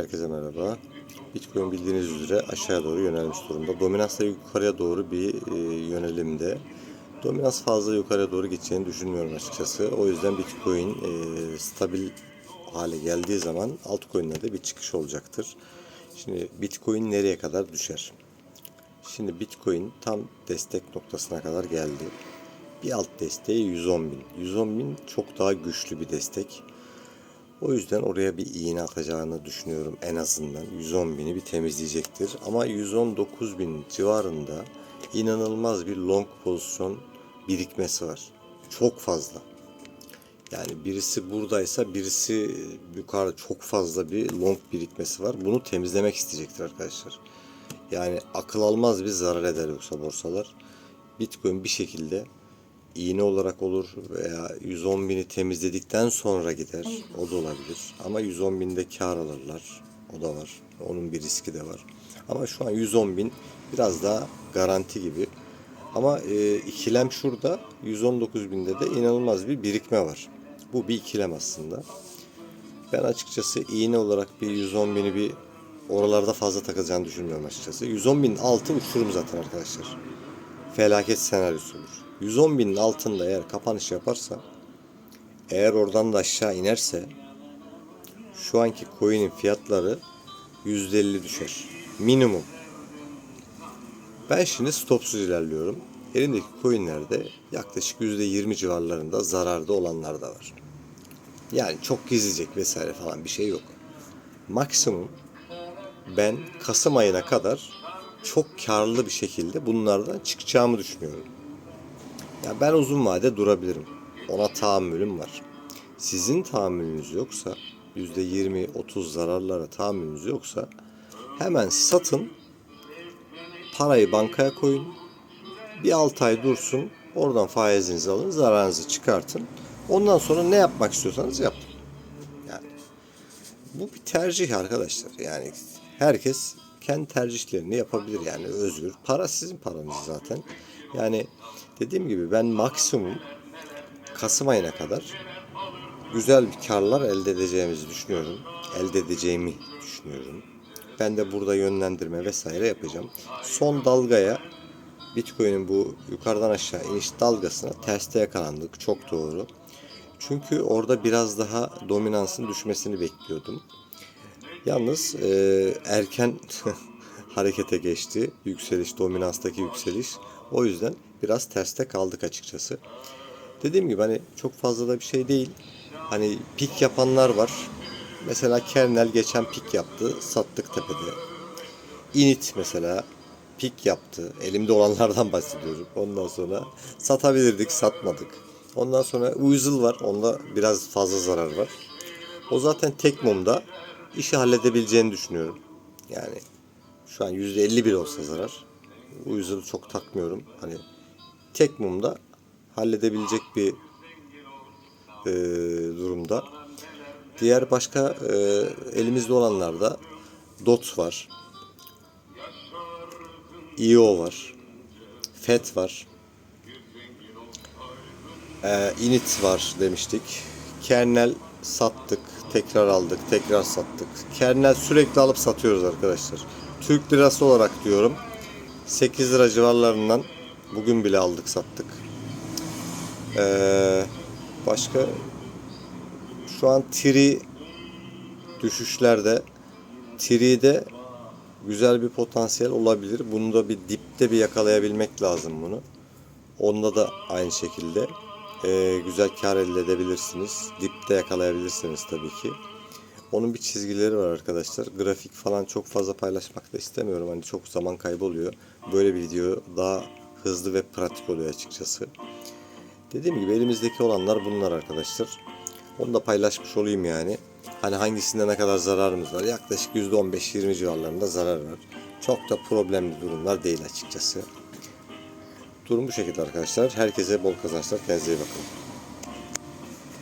Herkese merhaba. Bitcoin bildiğiniz üzere aşağıya doğru yönelmiş durumda. Dominans yukarıya doğru bir e, yönelimde. Dominans fazla yukarıya doğru gideceğini düşünmüyorum açıkçası. O yüzden Bitcoin e, stabil hale geldiği zaman altcoin'lerde bir çıkış olacaktır. Şimdi Bitcoin nereye kadar düşer? Şimdi Bitcoin tam destek noktasına kadar geldi. Bir alt desteği 110 bin. 110 bin çok daha güçlü bir destek. O yüzden oraya bir iğne atacağını düşünüyorum en azından. 110 bini bir temizleyecektir. Ama 119 bin civarında inanılmaz bir long pozisyon birikmesi var. Çok fazla. Yani birisi buradaysa birisi yukarıda çok fazla bir long birikmesi var. Bunu temizlemek isteyecektir arkadaşlar. Yani akıl almaz bir zarar eder yoksa borsalar. Bitcoin bir şekilde iğne olarak olur veya 110 bini temizledikten sonra gider. O da olabilir. Ama 110 binde kar alırlar. O da var. Onun bir riski de var. Ama şu an 110 bin biraz daha garanti gibi. Ama e, ikilem şurada. 119 binde de inanılmaz bir birikme var. Bu bir ikilem aslında. Ben açıkçası iğne olarak bir 110 bini bir oralarda fazla takılacağını düşünmüyorum açıkçası. 110 bin altı uçurum zaten arkadaşlar. Felaket senaryosu olur. 110 binin altında eğer kapanış yaparsa eğer oradan da aşağı inerse şu anki coin'in fiyatları %50 düşer. Minimum. Ben şimdi stopsuz ilerliyorum. Elimdeki coinlerde yaklaşık %20 civarlarında zararda olanlar da var. Yani çok gizleyecek vesaire falan bir şey yok. Maksimum ben Kasım ayına kadar çok karlı bir şekilde bunlardan çıkacağımı düşünüyorum. Ya ben uzun vade durabilirim. Ona tahammülüm var. Sizin tahammülünüz yoksa %20-30 zararlara tahammülünüz yoksa hemen satın parayı bankaya koyun bir 6 ay dursun oradan faizinizi alın zararınızı çıkartın ondan sonra ne yapmak istiyorsanız yapın. Yani bu bir tercih arkadaşlar. Yani herkes kendi tercihlerini yapabilir yani özgür. Para sizin paranız zaten. Yani dediğim gibi ben maksimum Kasım ayına kadar güzel bir karlar elde edeceğimizi düşünüyorum. Elde edeceğimi düşünüyorum. Ben de burada yönlendirme vesaire yapacağım. Son dalgaya Bitcoin'in bu yukarıdan aşağı iniş dalgasına terste yakalandık. Çok doğru. Çünkü orada biraz daha dominansın düşmesini bekliyordum. Yalnız e, erken harekete geçti. Yükseliş, dominanstaki yükseliş. O yüzden biraz terste kaldık açıkçası. Dediğim gibi hani çok fazla da bir şey değil. Hani pik yapanlar var. Mesela Kernel geçen pik yaptı. Sattık tepede. Init mesela pik yaptı. Elimde olanlardan bahsediyorum. Ondan sonra satabilirdik, satmadık. Ondan sonra Uyuzul var. Onda biraz fazla zarar var. O zaten tek mumda işi halledebileceğini düşünüyorum. Yani şu an %51 olsa zarar. Uyuzul'u çok takmıyorum. Hani tek mumda halledebilecek bir e, durumda. Diğer başka e, elimizde olanlarda DOT var. IO var. FET var. E, init var demiştik. Kernel sattık. Tekrar aldık. Tekrar sattık. Kernel sürekli alıp satıyoruz arkadaşlar. Türk lirası olarak diyorum. 8 lira civarlarından bugün bile aldık sattık. Ee, başka şu an Tiri düşüşlerde Tiri'de güzel bir potansiyel olabilir. Bunu da bir dipte bir yakalayabilmek lazım bunu. Onda da aynı şekilde e, güzel kar elde edebilirsiniz. Dipte yakalayabilirsiniz tabii ki. Onun bir çizgileri var arkadaşlar. Grafik falan çok fazla paylaşmak da istemiyorum. Hani çok zaman kayboluyor. Böyle bir video daha hızlı ve pratik oluyor açıkçası. Dediğim gibi elimizdeki olanlar bunlar arkadaşlar. Onu da paylaşmış olayım yani. Hani hangisinde ne kadar zararımız var? Yaklaşık %15-20 civarlarında zarar var. Çok da problemli durumlar değil açıkçası. Durum bu şekilde arkadaşlar. Herkese bol kazançlar. Kendinize iyi bakın.